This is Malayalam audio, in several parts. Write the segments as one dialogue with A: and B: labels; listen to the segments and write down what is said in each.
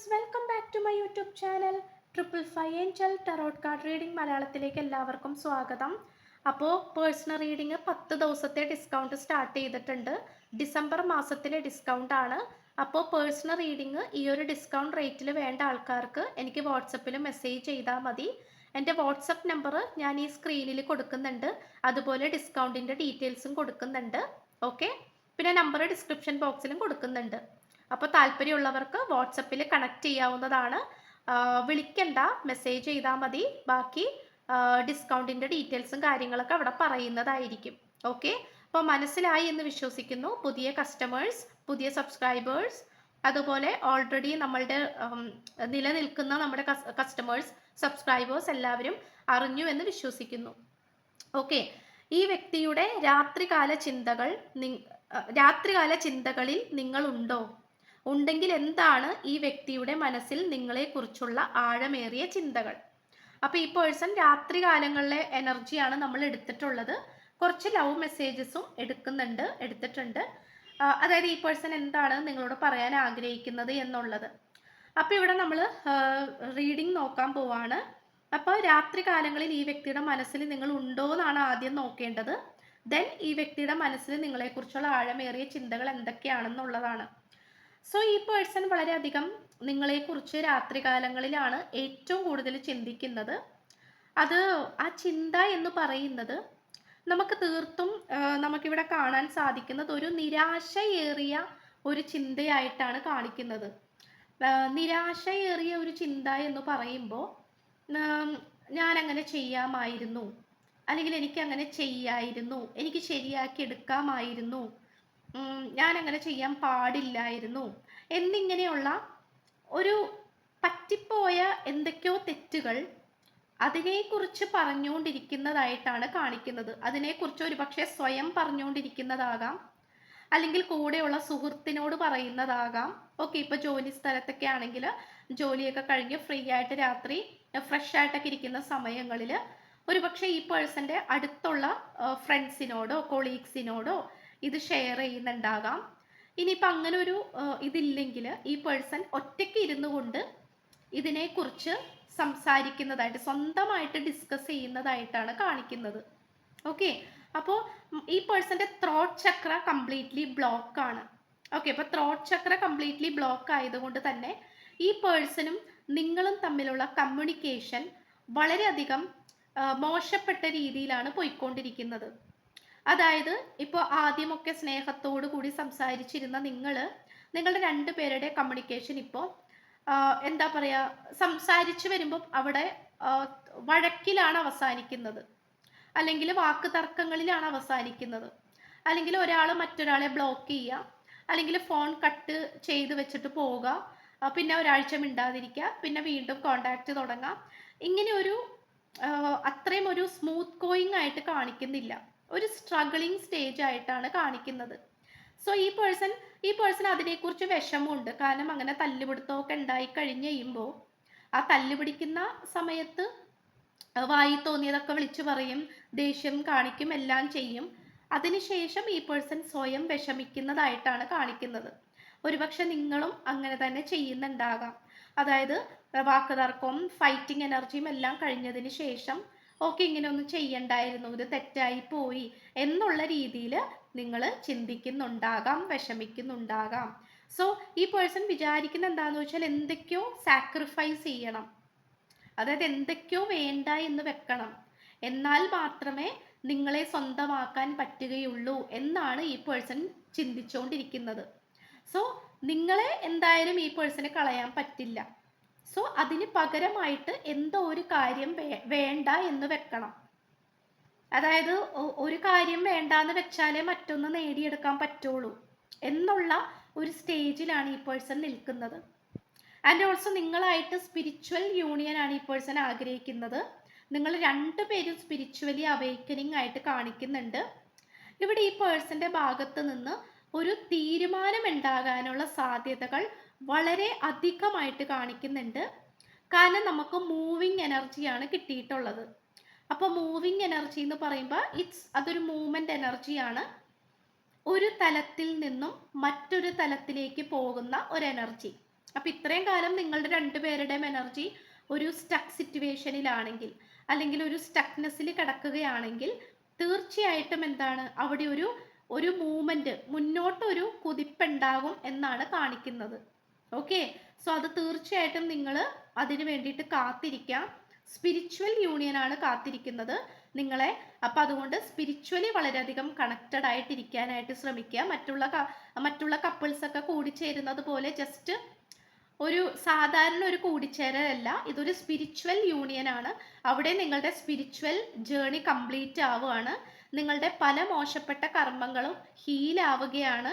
A: Friends welcome back to my YouTube channel triple angel tarot card reading മലയാളത്തിലേക്ക് എല്ലാവർക്കും സ്വാഗതം. അപ്പോൾ പേഴ്സണൽ റീഡിംഗ് പത്ത് ദിവസത്തെ ഡിസ്കൗണ്ട് സ്റ്റാർട്ട് ചെയ്തിട്ടുണ്ട്. ഡിസംബർ മാസത്തിലെ ഡിസ്കൗണ്ട് ആണ്. അപ്പോൾ പേഴ്സണൽ റീഡിംഗ് ഈ ഒരു ഡിസ്കൗണ്ട് റേറ്റിൽ വേണ്ട ആൾക്കാർക്ക് എനിക്ക് വാട്സപ്പിൽ മെസ്സേജ് ചെയ്താൽ മതി. എന്റെ വാട്സപ്പ് നമ്പർ ഞാൻ ഈ സ്ക്രീനിൽ കൊടുക്കുന്നുണ്ട്. അതുപോലെ ഡിസ്കൗണ്ടിന്റെ ഡീറ്റെയിൽസും കൊടുക്കുന്നുണ്ട്. ഓക്കെ പിന്നെ നമ്പർ ഡിസ്ക്രിപ്ഷൻ ബോക്സിലും കൊടുക്കുന്നുണ്ട്. അപ്പോൾ താല്പര്യമുള്ളവർക്ക് വാട്സപ്പിൽ കണക്ട് ചെയ്യാവുന്നതാണ്. വിളിക്കണ്ട. മെസ്സേജ് ചെയ്താൽ മതി. ബാക്കി ഡിസ്കൗണ്ടിന്റെ ഡീറ്റെയിൽസും കാര്യങ്ങളൊക്കെ അവിടെ പറയുന്നതായിരിക്കും. ഓക്കെ അപ്പോൾ മനസ്സിലായി എന്ന് വിശ്വസിക്കുന്നു. പുതിയ കസ്റ്റമേഴ്സ് പുതിയ സബ്സ്ക്രൈബേഴ്സ് അതുപോലെ ഓൾറെഡി നമ്മളുടെ നിലനിൽക്കുന്ന നമ്മുടെ കസ്റ്റമേഴ്സ് സബ്സ്ക്രൈബേഴ്സ് എല്ലാവരും അറിഞ്ഞു എന്ന് വിശ്വസിക്കുന്നു. ഓക്കെ ഈ വ്യക്തിയുടെ രാത്രികാല ചിന്തകൾ രാത്രികാല ചിന്തകളിൽ നിങ്ങളുണ്ടോ? ഉണ്ടെങ്കിൽ എന്താണ് ഈ വ്യക്തിയുടെ മനസ്സിൽ നിങ്ങളെക്കുറിച്ചുള്ള ആഴമേറിയ ചിന്തകൾ? അപ്പോൾ ഈ പേഴ്സൺ രാത്രി കാലങ്ങളിലെ എനർജിയാണ് നമ്മൾ എടുത്തിട്ടുള്ളത്. കുറച്ച് ലവ് മെസ്സേജസും എടുക്കുന്നുണ്ട് എടുത്തിട്ടുണ്ട്. അതായത് ഈ പേഴ്സൺ എന്താണ് നിങ്ങളോട് പറയാൻ ആഗ്രഹിക്കുന്നത് എന്നുള്ളത്. അപ്പോൾ ഇവിടെ നമ്മൾ റീഡിംഗ് നോക്കാൻ പോവാണ്. അപ്പോൾ രാത്രി കാലങ്ങളിൽ ഈ വ്യക്തിയുടെ മനസ്സിൽ നിങ്ങൾ ഉണ്ടോ എന്നാണ് ആദ്യം നോക്കേണ്ടത്. ദെൻ ഈ വ്യക്തിയുടെ മനസ്സിൽ നിങ്ങളെക്കുറിച്ചുള്ള ആഴമേറിയ ചിന്തകൾ എന്തൊക്കെയാണെന്നുള്ളതാണ്. സോ ഈ പേഴ്സൺ വളരെയധികം നിങ്ങളെക്കുറിച്ച് രാത്രികാലങ്ങളിലാണ് ഏറ്റവും കൂടുതൽ ചിന്തിക്കുന്നത്. അത് ആ ചിന്ത എന്ന് പറയുന്നത് നമുക്ക് തീർത്തും നമുക്കിവിടെ കാണാൻ സാധിക്കുന്നത് ഒരു നിരാശയേറിയ ഒരു ചിന്തയായിട്ടാണ് കാണിക്കുന്നത്. നിരാശയേറിയ ഒരു ചിന്ത എന്ന് പറയുമ്പോൾ ഞാൻ അങ്ങനെ ചെയ്യാമായിരുന്നു അല്ലെങ്കിൽ എനിക്ക് അങ്ങനെ ചെയ്യായിരുന്നു എനിക്ക് ശരിയാക്കി എടുക്കാമായിരുന്നു ഞാൻ അങ്ങനെ ചെയ്യാൻ പാടില്ലായിരുന്നു. എന്നിങ്ങനെയുള്ള ഒരു പറ്റിപ്പോയ എന്തൊക്കെയോ തെറ്റുകൾ അതിനെക്കുറിച്ച് പറഞ്ഞുകൊണ്ടിരിക്കുന്നതായിട്ടാണ് കാണിക്കുന്നത്. അതിനെക്കുറിച്ച് ഒരുപക്ഷെ സ്വയം പറഞ്ഞുകൊണ്ടിരിക്കുന്നതാകാം. അല്ലെങ്കിൽ കൂടെയുള്ള സുഹൃത്തിനോട് പറയുന്നതാകാം. ഓക്കെ ഇപ്പൊ ജോലി സ്ഥലത്തൊക്കെ ആണെങ്കിൽ ജോലിയൊക്കെ കഴിഞ്ഞ് ഫ്രീ ആയിട്ട് രാത്രി ഫ്രഷ് ആയിട്ടൊക്കെ ഇരിക്കുന്ന സമയങ്ങളിൽ ഒരുപക്ഷെ ഈ പേഴ്സന്റെ അടുത്തുള്ള ഫ്രണ്ട്സിനോടോ കൊളീഗ്സിനോടോ ഇത് ഷെയർ ചെയ്യുന്നുണ്ടാകാം. ഇനിയിപ്പോൾ അങ്ങനെ ഒരു ഇതില്ലെങ്കിൽ ഈ പേഴ്സൺ ഒറ്റയ്ക്ക് ഇരുന്നു കൊണ്ട് ഇതിനെക്കുറിച്ച് സംസാരിക്കുന്നതായിട്ട് സ്വന്തമായിട്ട് ഡിസ്കസ് ചെയ്യുന്നതായിട്ടാണ് കാണിക്കുന്നത്. ഓക്കെ അപ്പോൾ ഈ പേഴ്സന്റെ ത്രോട്ട് ചക്ര കംപ്ലീറ്റ്ലി ബ്ലോക്ക് ആണ്. ഓക്കെ അപ്പോൾ ത്രോട്ട് ചക്ര കംപ്ലീറ്റ്ലി ബ്ലോക്ക് ആയതുകൊണ്ട് തന്നെ ഈ പേഴ്സണും നിങ്ങളും തമ്മിലുള്ള കമ്മ്യൂണിക്കേഷൻ വളരെയധികം മോശപ്പെട്ട രീതിയിലാണ് പോയിക്കൊണ്ടിരിക്കുന്നത്. അതായത് ഇപ്പോൾ ആദ്യമൊക്കെ സ്നേഹത്തോടു കൂടി സംസാരിച്ചിരുന്ന നിങ്ങൾ നിങ്ങളുടെ രണ്ട് പേരുടെ കമ്മ്യൂണിക്കേഷൻ ഇപ്പോൾ എന്താ പറയുക സംസാരിച്ച് വരുമ്പോൾ അവിടെ വഴക്കിലാണ് അവസാനിക്കുന്നത്. അല്ലെങ്കിൽ വാക്ക് തർക്കങ്ങളിലാണ് അവസാനിക്കുന്നത്. അല്ലെങ്കിൽ ഒരാൾ മറ്റൊരാളെ ബ്ലോക്ക് ചെയ്യുക. അല്ലെങ്കിൽ ഫോൺ കട്ട് ചെയ്ത് വെച്ചിട്ട് പോവുക. പിന്നെ ഒരാഴ്ച മിണ്ടാതിരിക്കുക. പിന്നെ വീണ്ടും കോണ്ടാക്ട് തുടങ്ങാം ഇങ്ങനെ ഒരു അത്രയും ഒരു സ്മൂത്ത് ഗോയിങ് ആയിട്ട് കാണിക്കുന്നില്ല. ഒരു സ്ട്രഗിളിങ് സ്റ്റേജ് ആയിട്ടാണ് കാണിക്കുന്നത്. സോ ഈ പേഴ്സൺ ഈ പേഴ്സൺ അതിനെക്കുറിച്ച് വിഷമമുണ്ട്. കാരണം അങ്ങനെ തല്ലുപിടുത്തമൊക്കെ ഉണ്ടായി കഴിഞ്ഞ് കഴിയുമ്പോൾ ആ തല്ലുപിടിക്കുന്ന സമയത്ത് വായി തോന്നിയതൊക്കെ വിളിച്ചു പറയും ദേഷ്യം കാണിക്കും എല്ലാം ചെയ്യും. അതിനുശേഷം ഈ പേഴ്സൺ സ്വയം വിഷമിക്കുന്നതായിട്ടാണ് കാണിക്കുന്നത്. ഒരുപക്ഷെ നിങ്ങളും അങ്ങനെ തന്നെ ചെയ്യുന്നുണ്ടാകാം. അതായത് വാക്കുതർക്കവും ഫൈറ്റിംഗ് എനർജിയും എല്ലാം കഴിഞ്ഞതിന് ശേഷം ഓക്കെ ഇങ്ങനെ ഒന്നും ചെയ്യണ്ടായിരുന്നു. ഇത് തെറ്റായി പോയി എന്നുള്ള രീതിയിൽ നിങ്ങൾ ചിന്തിക്കുന്നുണ്ടാകാം വിഷമിക്കുന്നുണ്ടാകാം. സോ ഈ പേഴ്സൺ വിചാരിക്കുന്ന എന്താന്ന് വെച്ചാൽ എന്തൊക്കെയോ സാക്രിഫൈസ് ചെയ്യണം. അതായത് എന്തൊക്കെയോ വേണ്ട എന്ന് വെക്കണം. എന്നാൽ മാത്രമേ നിങ്ങളെ സ്വന്തമാക്കാൻ പറ്റുകയുള്ളൂ എന്നാണ് ഈ പേഴ്സൺ ചിന്തിച്ചുകൊണ്ടിരിക്കുന്നത് സോ നിങ്ങളെ എന്തായാലും ഈ പേഴ്സണെ കളയാൻ പറ്റില്ല. സോ അതിന് പകരമായിട്ട് എന്തോ ഒരു കാര്യം വേണ്ട എന്ന് വെക്കണം. അതായത് ഒരു കാര്യം വേണ്ട എന്ന് വെച്ചാലേ മറ്റൊന്ന് നേടിയെടുക്കാൻ പറ്റുള്ളൂ എന്നുള്ള ഒരു സ്റ്റേജിലാണ് ഈ പേഴ്സൺ നിൽക്കുന്നത്. ആൻഡ് ഓൾസോ നിങ്ങളായിട്ട് സ്പിരിച്വൽ യൂണിയൻ ആണ് ഈ പേഴ്സൺ ആഗ്രഹിക്കുന്നത്. നിങ്ങൾ രണ്ടുപേരും സ്പിരിച്വലി അവേക്കനിങ് ആയിട്ട് കാണിക്കുന്നുണ്ട്. ഇവിടെ ഈ പേഴ്സന്റെ ഭാഗത്ത് നിന്ന് ഒരു തീരുമാനം ഉണ്ടാകാനുള്ള സാധ്യതകൾ വളരെ അധികമായിട്ട് കാണിക്കുന്നുണ്ട്. കാരണം നമുക്ക് മൂവിങ് എനർജിയാണ് കിട്ടിയിട്ടുള്ളത്. അപ്പോൾ മൂവിങ് എനർജി എന്ന് പറയുമ്പോൾ ഇറ്റ്സ് അതൊരു മൂവ്മെന്റ് എനർജിയാണ് ഒരു തലത്തിൽ നിന്നും മറ്റൊരു തലത്തിലേക്ക് പോകുന്ന ഒരു എനർജി അപ്പോൾ ഇത്രയും കാലം നിങ്ങളുടെ രണ്ടുപേരുടെയും എനർജി ഒരു സ്റ്റക്ക് സിറ്റുവേഷനിലാണെങ്കിൽ അല്ലെങ്കിൽ ഒരു സ്റ്റക്നെസ്സിൽ കിടക്കുകയാണെങ്കിൽ തീർച്ചയായിട്ടും എന്താണ്? അവിടെ ഒരു ഒരു മൂവ്മെന്റ് മുന്നോട്ടൊരു കുതിപ്പുണ്ടാകും എന്നാണ് കാണിക്കുന്നത്. ഓക്കെ സോ അത് തീർച്ചയായിട്ടും നിങ്ങൾ അതിന് വേണ്ടിയിട്ട് കാത്തിരിക്കാം. സ്പിരിച്വൽ യൂണിയനാണ് കാത്തിരിക്കുന്നത് നിങ്ങളെ. അപ്പം അതുകൊണ്ട് സ്പിരിച്വലി വളരെയധികം കണക്റ്റഡ് ആയിട്ടിരിക്കാനായിട്ട് ശ്രമിക്കുക. മറ്റുള്ള മറ്റുള്ള കപ്പിൾസ് ഒക്കെ കൂടിച്ചേരുന്നത് പോലെ ജസ്റ്റ് ഒരു സാധാരണ ഒരു കൂടിച്ചേരലല്ല. ഇതൊരു സ്പിരിച്വൽ യൂണിയനാണ് അവിടെ നിങ്ങളുടെ സ്പിരിച്വൽ ജേണി കംപ്ലീറ്റ് ആവുകയാണ്. നിങ്ങളുടെ പല മോശപ്പെട്ട കർമ്മങ്ങളും ഹീലാവുകയാണ്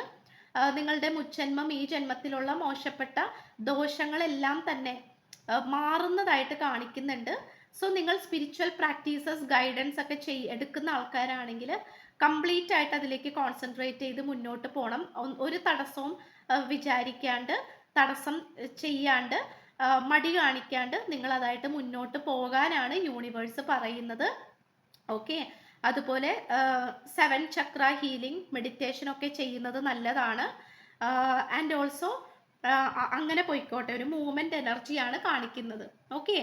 A: നിങ്ങളുടെ മുജ്ജന്മം ഈ ജന്മത്തിലുള്ള മോശപ്പെട്ട ദോഷങ്ങളെല്ലാം തന്നെ മാറുന്നതായിട്ട് കാണിക്കുന്നുണ്ട്. സോ നിങ്ങൾ സ്പിരിച്വൽ പ്രാക്ടീസസ് ഗൈഡൻസ് ഒക്കെ ചെയ് എടുക്കുന്ന ആൾക്കാരാണെങ്കിൽ കംപ്ലീറ്റ് ആയിട്ട് അതിലേക്ക് കോൺസെൻട്രേറ്റ് ചെയ്ത് മുന്നോട്ട് പോകണം ഒരു തടസ്സവും വിചാരിക്കാണ്ട് തടസ്സം ചെയ്യാണ്ട് മടി കാണിക്കാണ്ട് നിങ്ങൾ അതായിട്ട് മുന്നോട്ട് പോകാനാണ് യൂണിവേഴ്സ് പറയുന്നത്. ഓക്കെ അതുപോലെ സെവൻ ചക്ര ഹീലിംഗ് മെഡിറ്റേഷൻ ഒക്കെ ചെയ്യുന്നത് നല്ലതാണ്. ആൻഡ് ഓൾസോ അങ്ങനെ പോയിക്കോട്ടെ ഒരു മൂവ്മെന്റ് എനർജിയാണ് കാണിക്കുന്നത്. ഓക്കെ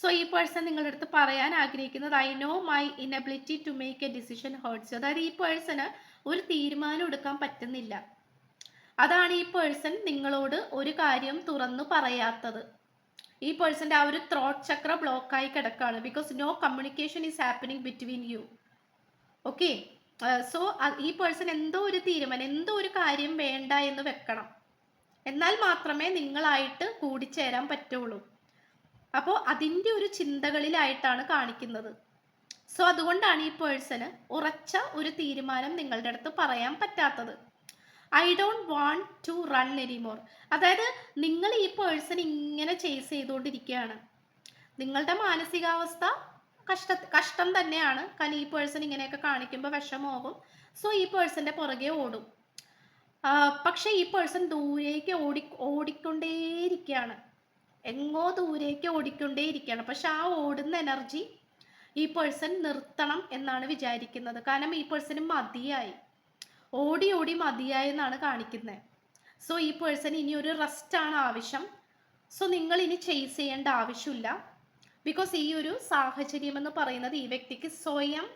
A: സോ ഈ പേഴ്സൺ നിങ്ങളുടെ അടുത്ത് പറയാൻ ആഗ്രഹിക്കുന്നത് I know my inability to make a decision hurts അതായത് ഈ പേഴ്സണ് ഒരു തീരുമാനം എടുക്കാൻ പറ്റുന്നില്ല. അതാണ് ഈ പേഴ്സൺ നിങ്ങളോട് ഒരു കാര്യം തുറന്നു പറയാത്തത്. ഈ പേഴ്സന്റെ ആ ഒരു ത്രോട്ട് ചക്ര ബ്ലോക്കായി കിടക്കാണ്. Because no communication is happening between you okay so ഈ പേഴ്സൺ എന്തോ ഒരു തീരുമാനം എന്തോ ഒരു കാര്യം വേണ്ട എന്ന് വെക്കണം. എന്നാൽ മാത്രമേ നിങ്ങളായിട്ട് കൂടിച്ചേരാൻ പറ്റുള്ളൂ. അപ്പോൾ അതിന്റെ ഒരു ചിന്തകളിലായിട്ടാണ് കാണിക്കുന്നത്. സോ അതുകൊണ്ടാണ് ഈ പേഴ്സണ് ഉറച്ച ഒരു തീരുമാനം നിങ്ങളുടെ അടുത്ത് പറയാൻ പറ്റാത്തത്. I don't want to run any more അതായത് നിങ്ങൾ ഈ പേഴ്സൺ ഇങ്ങനെ ചേസ് ചെയ്തുകൊണ്ടിരിക്കുകയാണ്. നിങ്ങളുടെ മാനസികാവസ്ഥ കഷ്ട കഷ്ടം തന്നെയാണ്. കാരണം ഈ പേഴ്സൺ ഇങ്ങനെയൊക്കെ കാണിക്കുമ്പോൾ വിഷമമാകും. സോ ഈ പേഴ്സന്റെ പുറകെ ഓടും. പക്ഷെ ഈ പേഴ്സൺ ദൂരേക്ക് ഓടി ഓടിക്കൊണ്ടേയിരിക്കുകയാണ്. എങ്ങോ ദൂരേക്ക് ഓടിക്കൊണ്ടേയിരിക്കുകയാണ്. പക്ഷെ ആ ഓടുന്ന എനർജി ഈ പേഴ്സൺ നിർത്തണം എന്നാണ് വിചാരിക്കുന്നത്. കാരണം ഈ പേഴ്സണ് മതിയായി. ഓടി ഓടി മതിയായി എന്നാണ് കാണിക്കുന്നത്. സോ ഈ പേഴ്സൺ ഇനി ഒരു റെസ്റ്റ് ആണ് ആവശ്യം. സോ നിങ്ങൾ ഇനി ചേസ് ചെയ്യേണ്ട ആവശ്യമില്ല. ബിക്കോസ് ഈ ഒരു സാഹചര്യം എന്ന് പറയുന്നത് ഈ വ്യക്തിക്ക് സ്വയം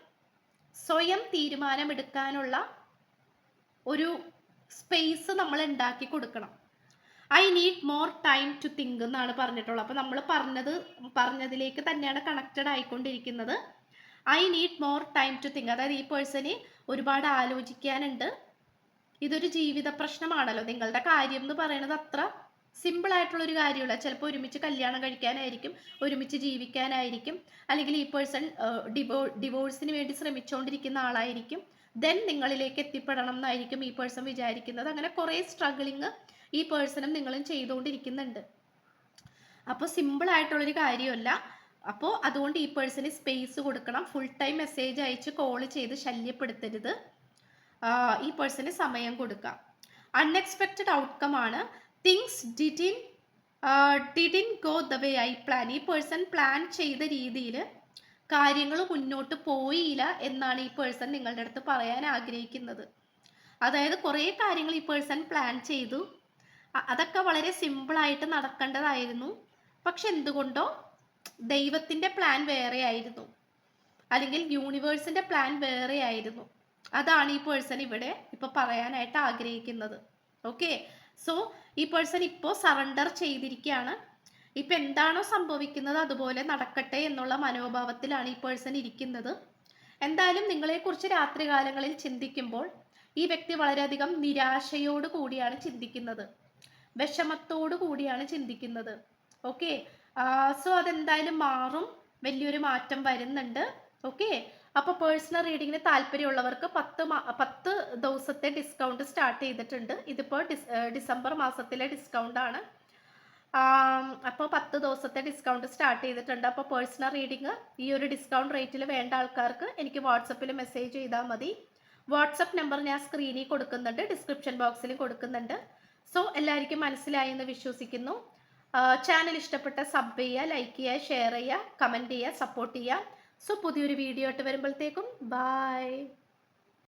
A: സ്വയം തീരുമാനമെടുക്കാനുള്ള ഒരു സ്പേസ് നമ്മൾ ഉണ്ടാക്കി കൊടുക്കണം. I need more time to think എന്നാണ് പറഞ്ഞിട്ടുള്ളത്. അപ്പോൾ നമ്മൾ പറഞ്ഞത് പറഞ്ഞതിലേക്ക് തന്നെയാണ് connected ആയിക്കൊണ്ടിരിക്കുന്നത്. I need more time to think അതായത് ഈ പേഴ്സണി ഒരുപാട് ആലോചിക്കാനുണ്ട്. ഇതൊരു ജീവിത പ്രശ്നമാണല്ലോ. നിങ്ങളുടെ കാര്യം എന്ന് പറയുന്നത് അത്ര സിമ്പിൾ ആയിട്ടുള്ള ഒരു കാര്യമില്ല ചിലപ്പോൾ ഒരുമിച്ച് കല്യാണം കഴിക്കാനായിരിക്കും ഒരുമിച്ച് ജീവിക്കാനായിരിക്കും അല്ലെങ്കിൽ ഈ പേഴ്സൺ ഡിവോ ഡിവോഴ്സിന് വേണ്ടി ശ്രമിച്ചുകൊണ്ടിരിക്കുന്ന ആളായിരിക്കും. ദെൻ നിങ്ങളിലേക്ക് എത്തിപ്പെടണം എന്നായിരിക്കും ഈ പേഴ്സൺ വിചാരിക്കുന്നത്. അങ്ങനെ കുറേ സ്ട്രഗിളിങ് ഈ പേഴ്സണും നിങ്ങളും ചെയ്തുകൊണ്ടിരിക്കുന്നുണ്ട്. അപ്പോൾ സിമ്പിൾ ആയിട്ടുള്ളൊരു കാര്യമല്ല. അപ്പോൾ അതുകൊണ്ട് ഈ പേഴ്സണ് സ്പേസ് കൊടുക്കണം. ഫുൾ ടൈം മെസ്സേജ് അയച്ച് കോൾ ചെയ്ത് ശല്യപ്പെടുത്തരുത്. ഈ പേഴ്സണ് സമയം കൊടുക്കാം. അൺഎക്സ്പെക്റ്റഡ് ഔട്ട്കം ആണ്. Things didn't didn't go the way I plan ഈ പേഴ്സൺ പ്ലാൻ ചെയ്ത രീതിയിൽ കാര്യങ്ങൾ മുന്നോട്ട് പോയില്ല എന്നാണ് ഈ പേഴ്സൺ നിങ്ങളുടെ അടുത്ത് പറയാൻ ആഗ്രഹിക്കുന്നത്. അതായത് കുറേ കാര്യങ്ങൾ ഈ പേഴ്സൺ പ്ലാൻ ചെയ്തു. അതൊക്കെ വളരെ സിമ്പിളായിട്ട് നടക്കേണ്ടതായിരുന്നു. പക്ഷെ എന്തുകൊണ്ടോ ദൈവത്തിന്റെ പ്ലാൻ വേറെ ആയിരുന്നു അല്ലെങ്കിൽ യൂണിവേഴ്സിന്റെ പ്ലാൻ വേറെ ആയിരുന്നു അതാണ് ഈ പേഴ്സൺ ഇവിടെ ഇപ്പോൾ പറയാനായിട്ട് ആഗ്രഹിക്കുന്നത്. ഓക്കെ സോ ഈ പേഴ്സൺ ഇപ്പോൾ സറണ്ടർ ചെയ്തിരിക്കുകയാണ്. ഇപ്പം എന്താണോ സംഭവിക്കുന്നത് അതുപോലെ നടക്കട്ടെ എന്നുള്ള മനോഭാവത്തിലാണ് ഈ പേഴ്സൺ ഇരിക്കുന്നത്. എന്തായാലും നിങ്ങളെക്കുറിച്ച് രാത്രികാലങ്ങളിൽ ചിന്തിക്കുമ്പോൾ ഈ വ്യക്തി വളരെയധികം നിരാശയോട് കൂടിയാണ് ചിന്തിക്കുന്നത്. വിഷമത്തോടു കൂടിയാണ് ചിന്തിക്കുന്നത്. ഓക്കെ സോ അതെന്തായാലും മാറും. വലിയൊരു മാറ്റം വരുന്നുണ്ട്. ഓക്കെ അപ്പോൾ പേഴ്സണൽ റീഡിങ്ങിന് താല്പര്യമുള്ളവർക്ക് പത്ത് പത്ത് ദിവസത്തെ ഡിസ്കൗണ്ട് സ്റ്റാർട്ട് ചെയ്തിട്ടുണ്ട്. ഇതിപ്പോൾ ഡിസംബർ മാസത്തിലെ ഡിസ്കൗണ്ടാണ് അപ്പോൾ പത്ത് ദിവസത്തെ ഡിസ്കൗണ്ട് സ്റ്റാർട്ട് ചെയ്തിട്ടുണ്ട്. അപ്പോൾ പേഴ്സണൽ റീഡിങ് ഈ ഒരു ഡിസ്കൗണ്ട് റേറ്റിൽ വേണ്ട ആൾക്കാർക്ക് എനിക്ക് വാട്സപ്പിൽ മെസ്സേജ് ചെയ്താൽ മതി. വാട്സപ്പ് നമ്പർ ഞാൻ സ്ക്രീനിൽ കൊടുക്കുന്നുണ്ട് ഡിസ്ക്രിപ്ഷൻ ബോക്സിൽ കൊടുക്കുന്നുണ്ട്. സോ എല്ലാവർക്കും മനസ്സിലായി എന്ന് വിശ്വസിക്കുന്നു. ചാനൽ ഇഷ്ടപ്പെട്ട സബ് ചെയ്യുക ലൈക്ക് ചെയ്യുക ഷെയർ ചെയ്യുക കമന്റ് ചെയ്യുക സപ്പോർട്ട് ചെയ്യുക. സോ പുതിയൊരു വീഡിയോ ആയിട്ട് വരുമ്പോഴത്തേക്കും. ബായ്